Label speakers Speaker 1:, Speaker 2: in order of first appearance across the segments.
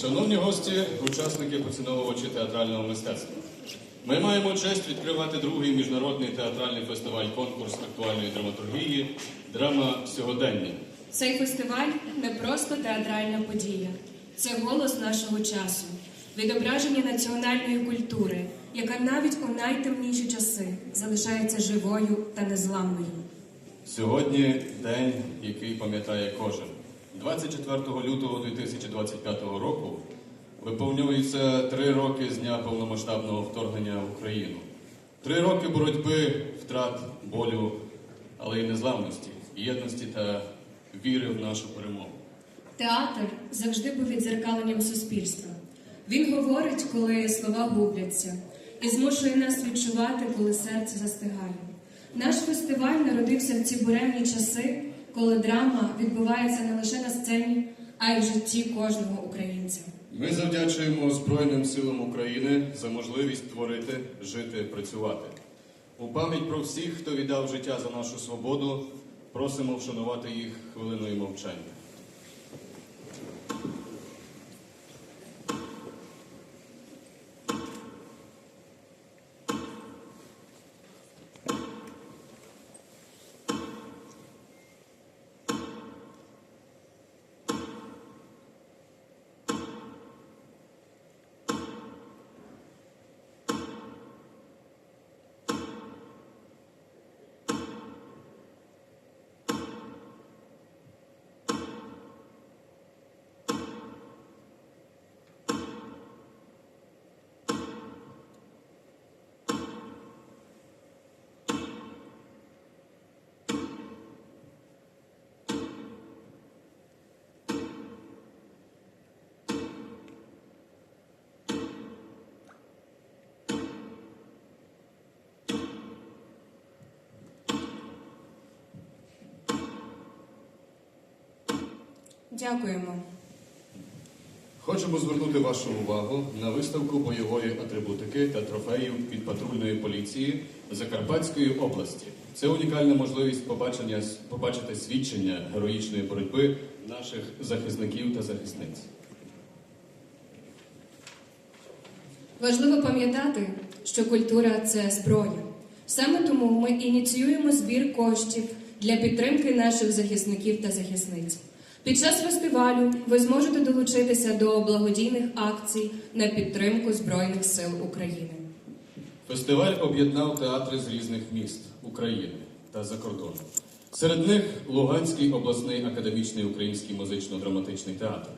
Speaker 1: Шановні гості, учасники поціновувачі театрального мистецтва. Ми маємо честь відкривати другий міжнародний театральний фестиваль конкурс актуальної драматургії Драма сьогодення.
Speaker 2: Цей фестиваль не просто театральна подія, це голос нашого часу, відображення національної культури, яка навіть у найтемніші часи залишається живою та незламною.
Speaker 1: Сьогодні день, який пам'ятає кожен. 24 лютого 2025 року виповнюється три роки з дня повномасштабного вторгнення в Україну. Три роки боротьби, втрат, болю, але й незламності, єдності та віри в нашу перемогу.
Speaker 2: Театр завжди був відзеркаленням суспільства. Він говорить, коли слова губляться, і змушує нас відчувати, коли серце застигає. Наш фестиваль народився в ці буремні часи, коли драма відбувається не лише на сцені, а й в житті кожного українця.
Speaker 1: Ми завдячуємо Збройним силам України за можливість творити, жити, працювати. У пам'ять про всіх, хто віддав життя за нашу свободу, просимо вшанувати їх хвилиною мовчання.
Speaker 2: Дякуємо.
Speaker 1: Хочемо звернути вашу увагу на виставку бойової атрибутики та трофеїв від патрульної поліції Закарпатської області. Це унікальна можливість побачення, побачити свідчення героїчної боротьби наших захисників та захисниць.
Speaker 2: Важливо пам'ятати, що культура це зброя. Саме тому ми ініціюємо збір коштів для підтримки наших захисників та захисниць. Під час фестивалю ви зможете долучитися до благодійних акцій на підтримку Збройних сил України.
Speaker 1: Фестиваль об'єднав театри з різних міст України та за кордоном. Серед них Луганський обласний академічний український музично-драматичний театр,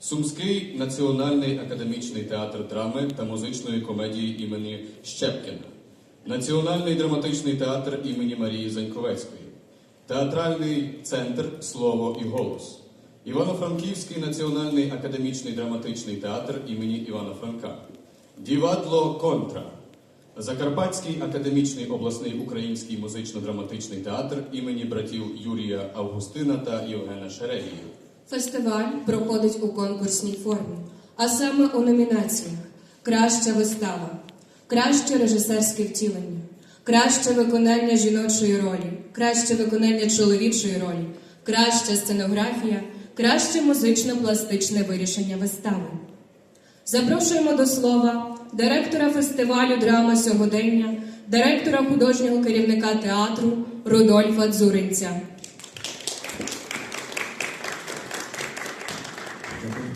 Speaker 1: Сумський національний академічний театр драми та музичної комедії імені Щепкіна, Національний драматичний театр імені Марії Заньковецької, Театральний центр Слово і голос, Івано-Франківський національний академічний драматичний театр імені Івана Франка, Дівадло Контра, Закарпатський академічний обласний український музично-драматичний театр імені братів Юрія Августина та Євгена Шерегії.
Speaker 2: Фестиваль проходить у конкурсній формі, а саме у номінаціях Краща вистава, краще режисерське втілення, краще виконання жіночої ролі, краще виконання чоловічої ролі, краща сценографія, краще музично-пластичне вирішення вистави. Запрошуємо до слова директора фестивалю драма сьогодення, директора художнього керівника театру Рудольфа Дзуринця.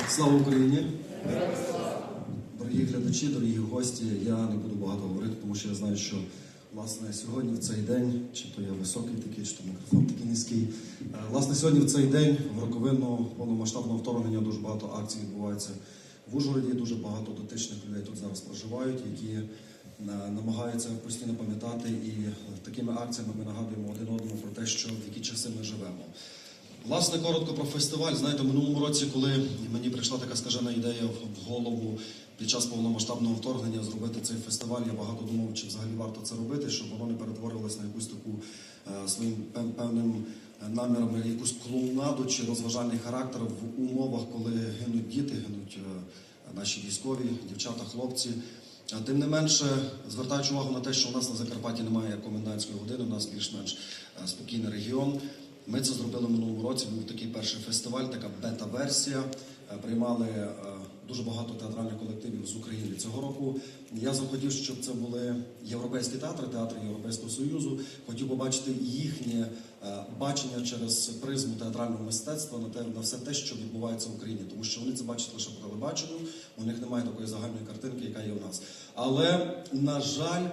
Speaker 3: Слава Україні! Дорогі глядачі, дорогі гості, я не буду багато говорити, тому що я знаю, що власне сьогодні в цей день, чи то я високий такий, чи то мікрофон такий низький. е, Власне, сьогодні в цей день, в роковину повномасштабного вторгнення, дуже багато акцій відбувається в Ужгороді. Дуже багато дотичних людей тут зараз проживають, які е, намагаються постійно пам'ятати, і такими акціями ми нагадуємо один одному про те, що в які часи ми живемо. Власне, коротко про фестиваль. Знаєте, в минулому році, коли мені прийшла така скажена ідея в голову під час повномасштабного вторгнення зробити цей фестиваль, я багато думав, чи взагалі варто це робити, щоб воно не перетворилось на якусь таку е, своїм пев- певним е, наміром якусь клоунаду чи розважальний характер в умовах, коли гинуть діти, гинуть е, наші військові, дівчата, хлопці. Тим не менше, звертаючи увагу на те, що у нас на Закарпатті немає комендантської години, у нас більш-менш е, спокійний регіон. Ми це зробили минулому році. Був такий перший фестиваль, така бета-версія. Е, Приймали е, дуже багато театральних колективів з України. Цього року я захотів, щоб це були європейські театри, театри Європейського Союзу. Хотів побачити їхнє е, бачення через призму театрального мистецтва на те на все те, що відбувається в Україні, тому що вони це бачать лише по телебаченню. У них немає такої загальної картинки, яка є у нас. Але на жаль.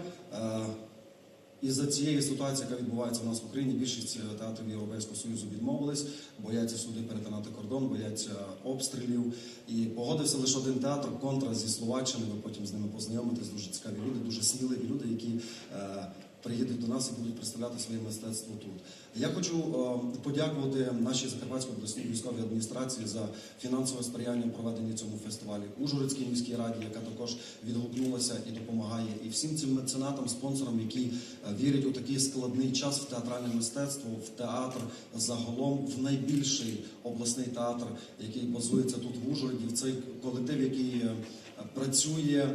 Speaker 3: Е, із-за цієї ситуації, яка відбувається в нас в Україні, більшість е, театрів Європейського Союзу відмовились, бояться суди перетинати кордон, бояться обстрілів. І погодився лише один театр контра зі Словаччини. Ви потім з ними познайомитесь. Дуже цікаві люди, дуже сміливі люди, які е, приїдуть до нас і будуть представляти своє мистецтво тут. Я хочу е, подякувати нашій Закарпатській обласній військовій адміністрації за фінансове сприяння в проведенні цьому фестивалі, Ужгородській міській раді, яка також відгукнулася і допомагає, і всім цим меценатам, спонсорам, які е, вірять у такий складний час в театральне мистецтво, в театр загалом, в найбільший обласний театр, який базується тут в Ужгороді, в цей колектив, який е, працює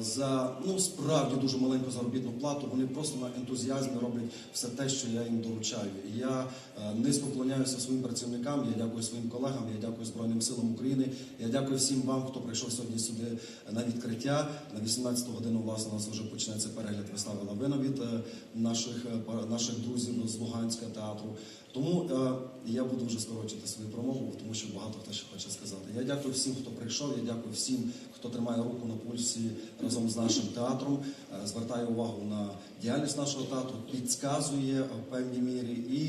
Speaker 3: за ну справді дуже маленьку заробітну плату. Вони просто на ентузіазмі роблять все те, що я їм доручаю. І я е, низько вклоняюся своїм працівникам. Я дякую своїм колегам. Я дякую Збройним силам України. Я дякую всім вам, хто прийшов сьогодні сюди на відкриття. На 18 годину власне у нас вже почнеться перегляд вистави новина від е, наших е, наших друзів з Луганська театру. Тому е, я буду вже скорочити свою промову, тому що багато хто ще хоче сказати. Я дякую всім, хто прийшов. Я дякую всім, хто тримає руку на пульсі разом з нашим театром, е, звертає увагу на діяльність нашого театру, підказує в певній мірі і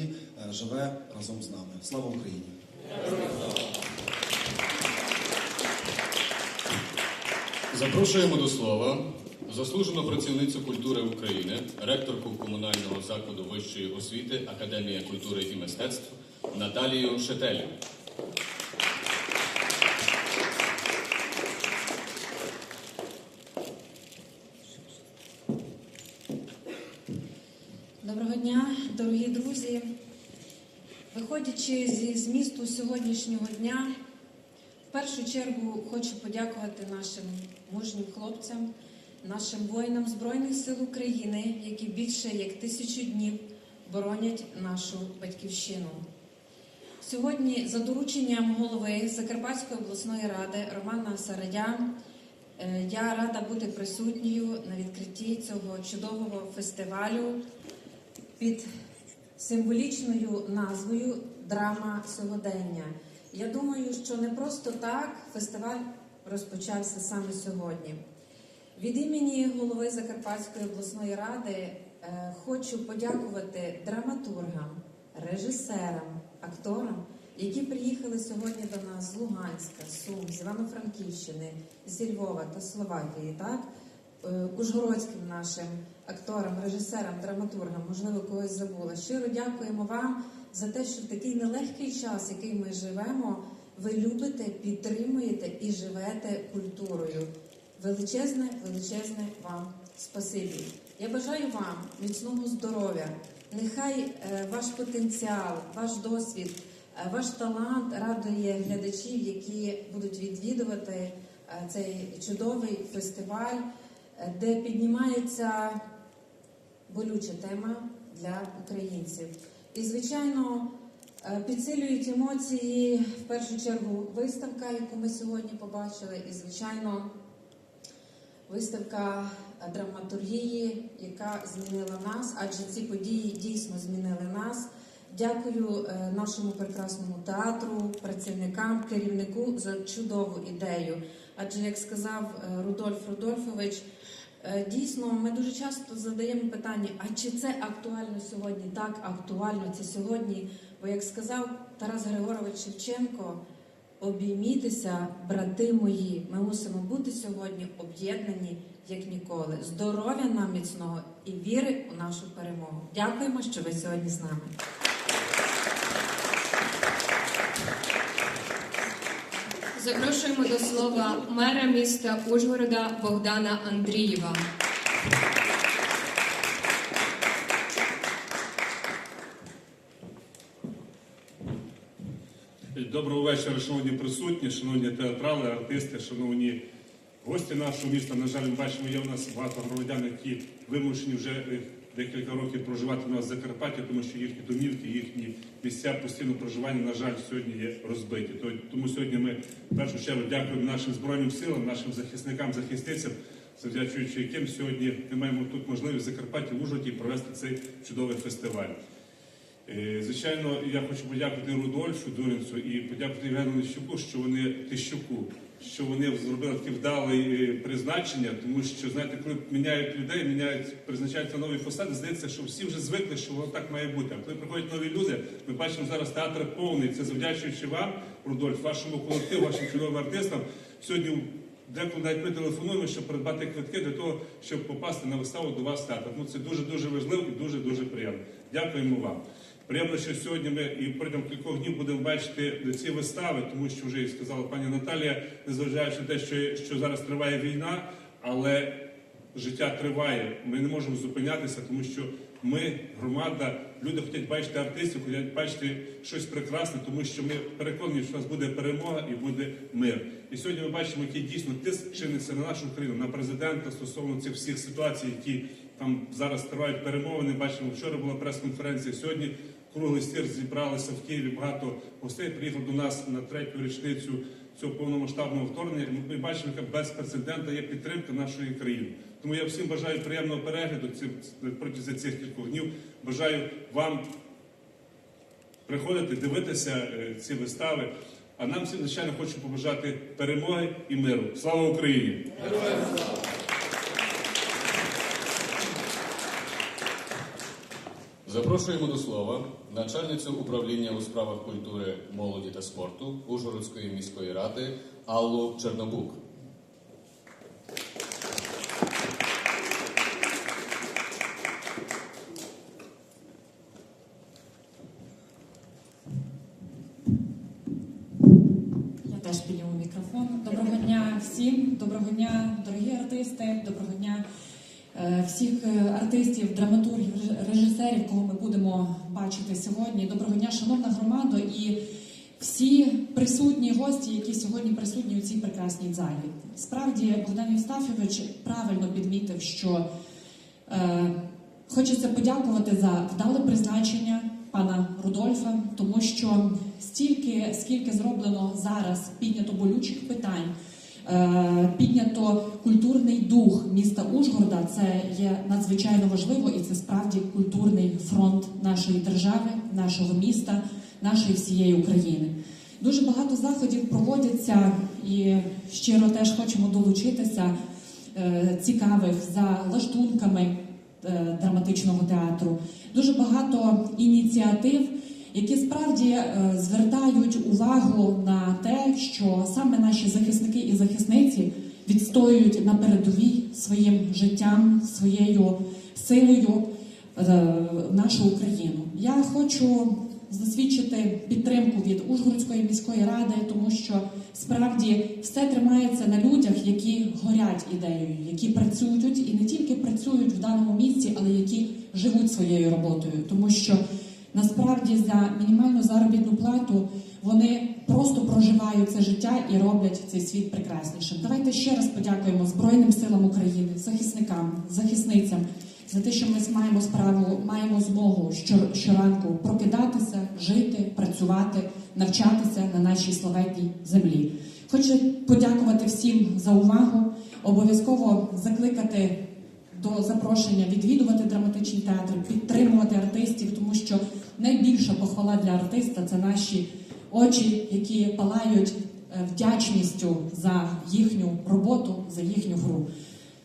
Speaker 3: е, живе разом з нами. Слава Україні!
Speaker 1: Запрошуємо до слова заслужену працівницю культури України, ректорку комунального закладу вищої освіти Академія культури і мистецтв Наталію Шетелю.
Speaker 4: Доброго дня, дорогі друзі. Виходячи зі змісту сьогоднішнього дня, в першу чергу хочу подякувати нашим мужнім хлопцям, нашим воїнам Збройних сил України, які більше як тисячу днів боронять нашу батьківщину. Сьогодні, за дорученням голови Закарпатської обласної ради Романа Сарадя, е, я рада бути присутньою на відкритті цього чудового фестивалю під символічною назвою Драма сьогодення. Я думаю, що не просто так фестиваль розпочався саме сьогодні. Від імені голови Закарпатської обласної ради е, хочу подякувати драматургам, режисерам, акторам, які приїхали сьогодні до нас з Луганська, Сум, з Івано-Франківщини, зі Львова та Словакії. Так? Е, Ужгородським нашим акторам, режисерам, драматургам, можливо, когось забула. Щиро дякуємо вам за те, що в такий нелегкий час, який ми живемо, ви любите, підтримуєте і живете культурою. Величезне, величезне вам спасибі. Я бажаю вам міцного здоров'я. Нехай е, ваш потенціал, ваш досвід, е, ваш талант радує глядачів, які будуть відвідувати е, цей чудовий фестиваль, де піднімається болюча тема для українців. І, звичайно, підсилюють емоції в першу чергу виставка, яку ми сьогодні побачили, і, звичайно, виставка драматургії, яка змінила нас, адже ці події дійсно змінили нас. Дякую е, нашому прекрасному театру, працівникам, керівнику за чудову ідею. Адже, як сказав е, Рудольф Рудольфович, е, дійсно ми дуже часто задаємо питання: а чи це актуально сьогодні? Так, актуально це сьогодні. Бо, як сказав Тарас Григорович Шевченко, обіймітеся, брати мої. Ми мусимо бути сьогодні об'єднані як ніколи. Здоров'я нам міцного і віри у нашу перемогу. Дякуємо, що ви сьогодні з нами.
Speaker 2: Запрошуємо до слова мера міста Ужгорода Богдана Андрієва.
Speaker 5: Доброго вечора, шановні присутні, шановні театрали, артисти, шановні гості нашого міста. На жаль, ми бачимо, є в нас багато громадян, які вимушені вже е, декілька років проживати у нас в Закарпатті, тому що їхні домівки, їхні місця постійного проживання, на жаль, сьогодні є розбиті. Тому сьогодні ми в першу чергу дякуємо нашим збройним силам, нашим захисникам, захисницям, завдячуючи яким сьогодні ми маємо тут можливість в Закарпатті в Ужгороді провести цей чудовий фестиваль. Е, Звичайно, я хочу подякувати Рудольфу Дурінцу і подякувати Євгену Лищуку, що вони Тищуку, що вони зробили таке вдале е, призначення, тому що знаєте, коли міняють людей, міняють призначаються нові посади, здається, що всі вже звикли, що воно так має бути. А коли приходять нові люди, ми бачимо зараз театр повний. Це завдячуючи вам, Рудольф, вашому колективу, вашим чудовим артистам. Сьогодні Деколи навіть ми телефонуємо, щоб придбати квитки для того, щоб попасти на виставу до вас в театр. Ну це дуже дуже важливо і дуже дуже приємно. Дякуємо вам. Приємно, що сьогодні ми і протягом кількох днів будемо бачити ці вистави, тому що вже і сказала пані Наталія, незважаючи на те, що, що зараз триває війна, але життя триває. Ми не можемо зупинятися, тому що ми, громада, люди хочуть бачити артистів, хочуть бачити щось прекрасне, тому що ми переконані, що у нас буде перемога і буде мир. І сьогодні ми бачимо, який дійсно тиск чиниться на нашу країну, на президента стосовно цих всіх ситуацій, які там зараз тривають перемовини. Бачимо, вчора була прес-конференція. Сьогодні круглий стір зібралися в Києві. Багато гостей приїхав до нас на третю річницю цього повномасштабного вторгнення. Ми бачимо, яка безпрецедентна є підтримка нашої країни. Тому я всім бажаю приємного перегляду протягом цих кількох днів. Бажаю вам приходити, дивитися е, ці вистави. А нам всім, звичайно, хочу побажати перемоги і миру. Слава Україні!
Speaker 1: Запрошуємо до слова начальницю управління у справах культури, молоді та спорту Ужгородської міської ради Аллу Чернобук.
Speaker 6: Я теж підніму мікрофон. Доброго дня всім, доброго дня, дорогі артисти, доброго дня всіх е, артистів, драматургів, режисерів, кого ми будемо бачити сьогодні. Доброго дня, шановна громада, і всі присутні гості, які сьогодні присутні у цій прекрасній залі. Справді, Богдан Євстафійович правильно підмітив, що Е, Хочеться подякувати за вдале призначення пана Рудольфа, тому що стільки, скільки зроблено зараз, піднято болючих питань, е, піднято культурний дух міста Ужгорода. Це є надзвичайно важливо, і це справді культурний фронт нашої держави, нашого міста, нашої всієї України. Дуже багато заходів проводяться, і щиро теж хочемо долучитися е, цікавих за лаштунками е, драматичного театру. Дуже багато ініціатив, які справді е, звертають увагу на те, що саме наші захисники і захисниці відстоюють на передовій своїм життям, своєю силою е, нашу Україну. Я хочу засвідчити підтримку від Ужгородської міської ради, тому що справді все тримається на людях, які горять ідеєю, які працюють і не тільки працюють в даному місці, але які живуть своєю роботою, тому що насправді за мінімальну заробітну плату вони просто проживають це життя і роблять цей світ прекраснішим. Давайте ще раз подякуємо Збройним силам України, захисникам, захисницям за те, що ми маємо справу, маємо змогу щор- щоранку прокидатися, жити, працювати, навчатися на нашій славетній землі. Хочу подякувати всім за увагу. Обов'язково закликати до запрошення відвідувати драматичні театри, підтримувати артистів, тому що найбільша похвала для артиста це наші очі, які палають е, вдячністю за їхню роботу, за їхню гру.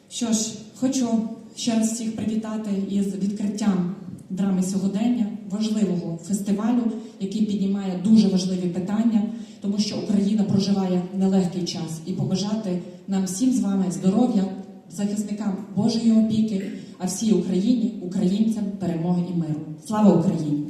Speaker 6: Що ж, хочу ще раз всіх привітати із відкриттям драми сьогодення, важливого фестивалю, який піднімає дуже важливі питання, тому що Україна проживає нелегкий час, і побажати нам всім з вами здоров'я, захисникам Божої опіки, а всій Україні, українцям перемоги і миру. Слава Україні!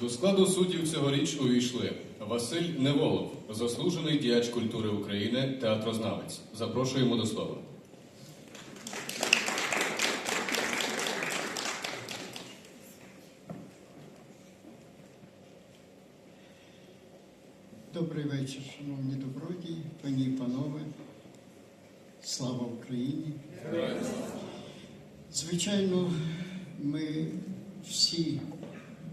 Speaker 1: До складу суддів цьогоріч увійшли Василь Неволов, заслужений діяч культури України, театрознавець. Запрошуємо до слова.
Speaker 7: Добрий вечір, шановні добродії, пані і панове. Слава Україні! Звичайно, ми всі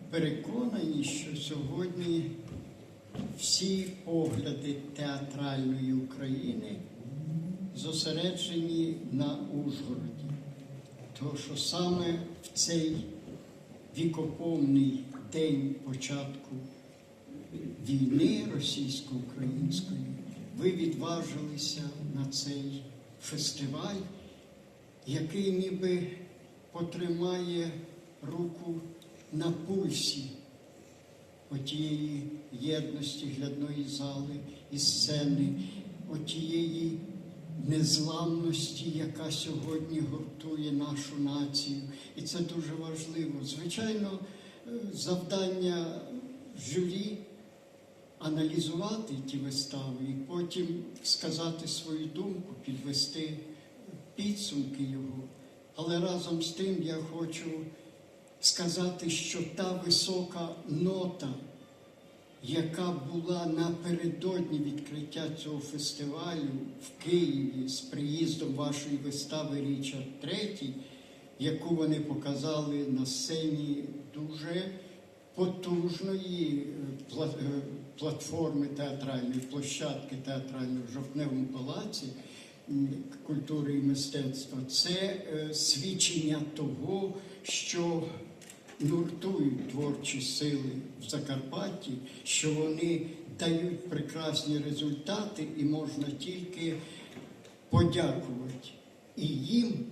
Speaker 7: переконані, що сьогодні всі погляди театральної України зосереджені на Ужгороді. Тому що саме в цей вікопомний день початку війни російсько-української ви відважилися на цей фестиваль, який ніби потримає руку на пульсі отієї єдності глядної зали і сцени, отієї незламності, яка сьогодні гуртує нашу націю. І це дуже важливо. Звичайно, е, завдання журі аналізувати ті вистави і потім сказати свою думку, підвести підсумки його. Але разом з тим я хочу сказати, що та висока нота, яка була напередодні відкриття цього фестивалю в Києві з приїздом вашої вистави Річард III, яку вони показали на сцені дуже потужної е, е, платформи театральної, площадки театральної в Жовтневому палаці культури і мистецтва, це е, свідчення того, що нуртують творчі сили в Закарпатті, що вони дають прекрасні результати, і можна тільки подякувати і їм,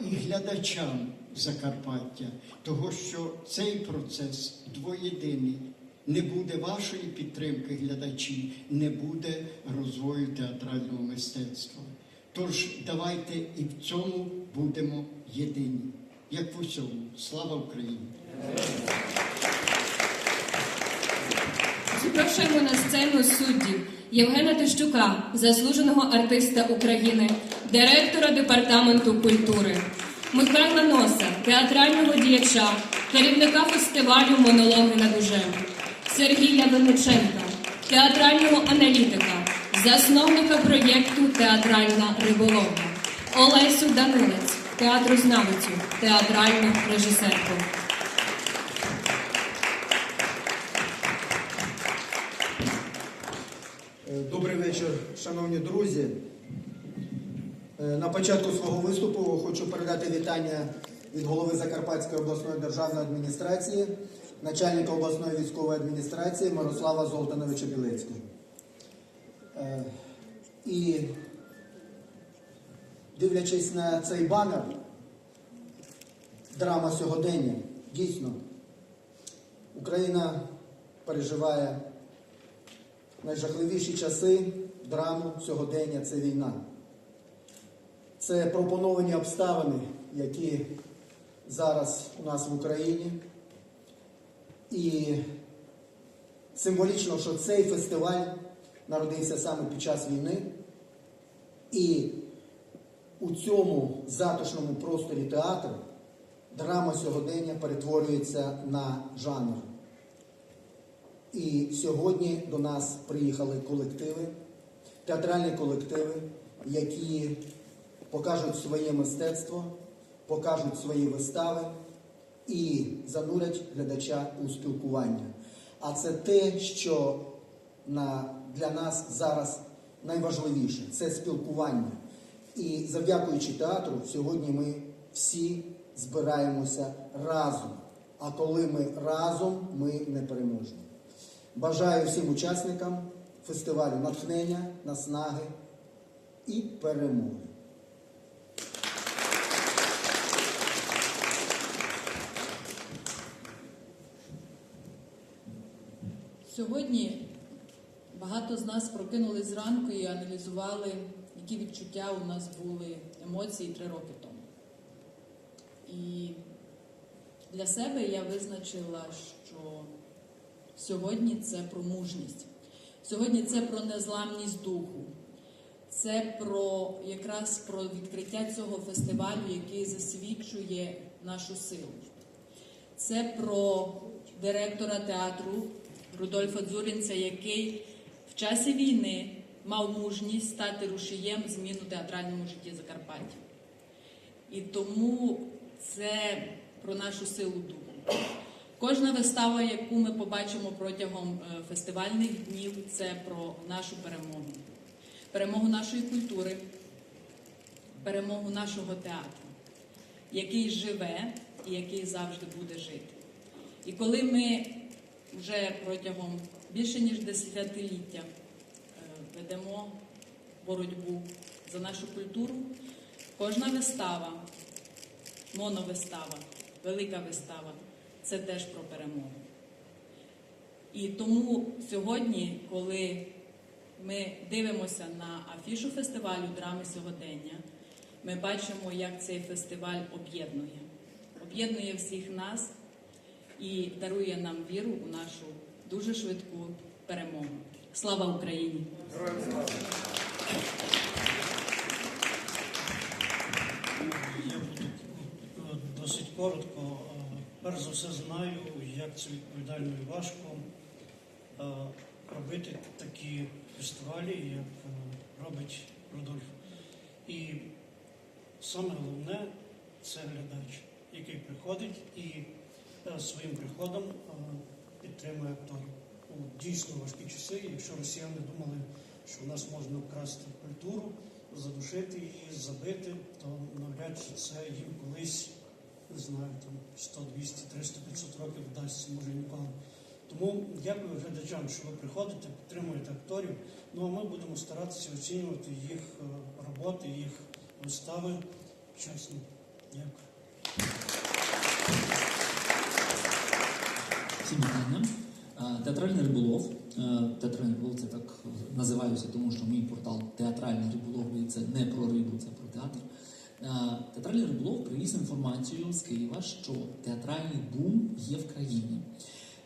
Speaker 7: і глядачам Закарпаття, того, що цей процес двоєдиний. Не буде вашої підтримки глядачі, не буде розвою театрального мистецтва. Тож давайте і в цьому будемо єдині, як в усьому. Слава Україні!
Speaker 2: Запрошуємо на сцену суддів Євгена Тищука, заслуженого артиста України, директора департаменту культури, Михайла Носа, театрального діяча, керівника фестивалю Монологи над ужем, Сергія Винниченка, театрального аналітика, засновника проєкту Театральна риболовля, Олесю Данилець, театрознавицю, театральну режисерку.
Speaker 8: Е, Добрий вечір, шановні друзі. Е, На початку свого виступу хочу передати вітання від голови Закарпатської обласної державної адміністрації, начальника обласної військової адміністрації Мирослава Золтановича Білецького. Е, І дивлячись на цей банер, драма сьогодення, дійсно, Україна переживає найжахливіші часи драму сьогодення це війна. Це пропоновані обставини, які зараз у нас в Україні. І символічно, що цей фестиваль народився саме під час війни. І у цьому затишному просторі театру драма сьогодення перетворюється на жанр. І сьогодні до нас приїхали колективи, театральні колективи, які покажуть своє мистецтво, покажуть свої вистави і занурять глядача у спілкування. А це те, що на, для нас зараз найважливіше це спілкування. І завдякуючи театру, сьогодні ми всі збираємося разом. А коли ми разом, ми не переможні. Бажаю всім учасникам фестивалю натхнення, наснаги і перемоги.
Speaker 9: Сьогодні багато з нас прокинулись зранку і аналізували, які відчуття у нас були емоції три роки тому. І для себе я визначила, що сьогодні це про мужність, сьогодні це про незламність духу, це про якраз про відкриття цього фестивалю, який засвідчує нашу силу. Це про директора театру Рудольфа Дзурінця, який в часі війни мав мужність стати рушієм змін у театральному житті Закарпаття. І тому це про нашу силу духу. Кожна вистава, яку ми побачимо протягом е, фестивальних днів, це про нашу перемогу, перемогу нашої культури, перемогу нашого театру, який живе і який завжди буде жити. І коли ми вже протягом більше ніж десятиліття е, ведемо боротьбу за нашу культуру, кожна вистава, моновистава, велика вистава це теж про перемогу. І тому сьогодні, коли ми дивимося на афішу фестивалю драми сьогодення, ми бачимо, як цей фестиваль об'єднує. Об'єднує всіх нас і дарує нам віру у нашу дуже швидку перемогу. Слава Україні!
Speaker 10: Я буду досить коротко. Перш за все знаю, як це відповідально і важко робити такі фестивалі, як е, робить Рудольф. І саме головне це глядач, який приходить і своїм приходом е, підтримує акторів. У дійсно важкі часи, якщо росіяни думали, що в нас можна вкрасти культуру, задушити її, забити, то навряд чи це їм колись, не знаю, там 100, 200, 300, 500 років вдасться, може ніколи. Тому дякую глядачам, що ви приходите, підтримуєте акторів. Ну а ми будемо старатися оцінювати їх е, роботи, їх вистави чесно. Дякую.
Speaker 11: Е, Театральний риболов. Е, Театральний риболов це так називаюся, тому що мій портал Театральний риболов і це не про рибу, це про театр. Е, Театральний риболов приніс інформацію з Києва, що театральний бум є в країні.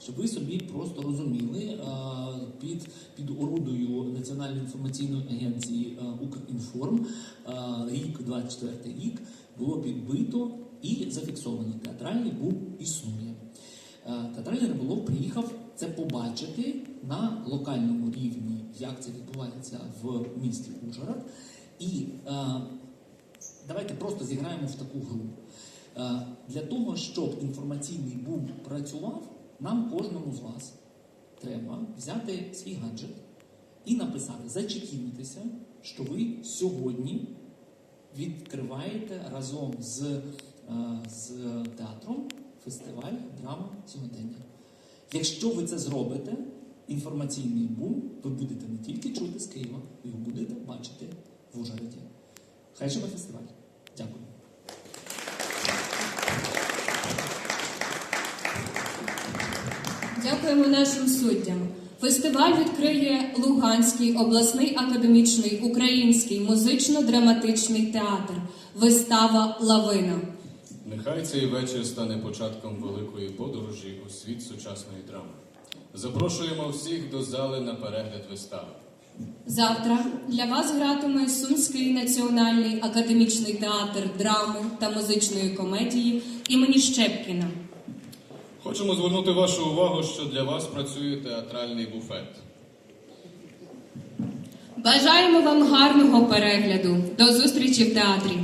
Speaker 11: Щоб ви собі просто розуміли, е, під, під орудою Національної інформаційної агенції е, Укрінформ е, рік, 24 рік, було підбито і зафіксовано. Театральний бум існує. Е, Театральний риболов приїхав це побачити на локальному рівні, як це відбувається в місті Ужгород. І е, давайте просто зіграємо в таку гру. Е, для того, щоб інформаційний бум працював, нам кожному з вас треба взяти свій гаджет і написати, зачекінитися, що ви сьогодні відкриваєте разом з, з театром фестиваль драма сьогодення. Якщо ви це зробите, інформаційний бум, ви будете не тільки чути з Києва, ви його будете бачити в Ужгороді. Хай живе фестиваль. Дякую.
Speaker 2: Дякуємо нашим суддям. Фестиваль відкриє Луганський обласний академічний український музично-драматичний театр. Вистава Лавина.
Speaker 1: Нехай цей вечір стане початком великої подорожі у світ сучасної драми. Запрошуємо всіх до зали на перегляд вистави.
Speaker 2: Завтра для вас гратиме Сумський національний академічний театр драми та музичної комедії імені Щепкіна.
Speaker 1: Хочемо звернути вашу увагу, що для вас працює театральний буфет.
Speaker 2: Бажаємо вам гарного перегляду. До зустрічі в театрі.